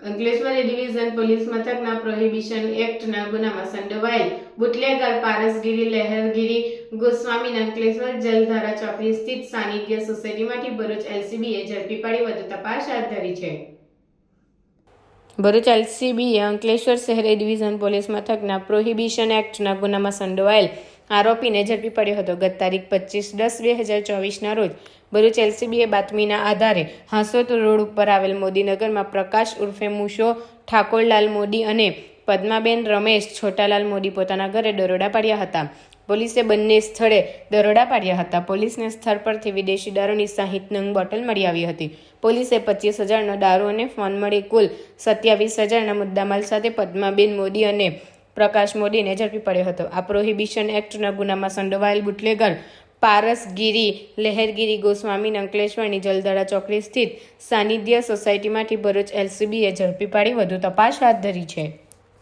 Ankleshwar division police મથકના prohibition એક્ટના ગુનામાં સંડોવાયેલ બુટલેગર, પારસગીરી, લહેરગીરી ગોસ્વામીના અંકલેશ્વર જલધારા ચોકડી સ્થિત સાનિધ્ય સોસાયટીમાંથી ભરૂચ એલસીબીએ ઝડપી પાડી વધુ તપાસ હાથ ધરી છે. ભરૂચ એલસીબીએ અંકલેશ્વર શહેરી ડિવિઝન પોલીસ મથકના પ્રોહિબિશન એક્ટના ગુનામાં સંડોવાયેલ આરોપીને ઝડપી પડ્યો હતો. ગત તારીખ પચીસ દસ બે હજાર ચોવીસના રોજ ભરૂચ એલસીબીએ બાતમીના આધારે હાંસોત રોડ ઉપર આવેલ મોદીનગરમાં પ્રકાશ ઉર્ફે મુશો, ઠાકોરલાલ મોદી અને પદ્માબેન રમેશ, છોટાલાલ મોદી પોતાના ઘરે દરોડા પાડ્યા હતા. પોલીસે બંને સ્થળે દરોડા પાડ્યા હતા. પોલીસને સ્થળ પરથી વિદેશી દારૂની સાહીઠ નંગ બોટલ મળી આવી હતી. પોલીસે પચીસ હજારનો દારૂ અને ફોન મળી કુલ સત્યાવીસ હજારના મુદ્દામાલ સાથે પદ્માબેન મોદી અને પ્રકાશ મોદીને ઝડપી પડ્યો હતો. આ પ્રોહિબિશન એક્ટના ગુનામાં સંડોવાયેલ બુટલેગર પારસગીરી, લહેરગીરી, ગોસ્વામી અંકલેશ્વરની જલદરા ચોકડી સ્થિત સાનિધ્ય સોસાયટીમાંથી ભરૂચ એલસીબીએ ઝડપી પાડી વધુ તપાસ હાથ ધરી છે.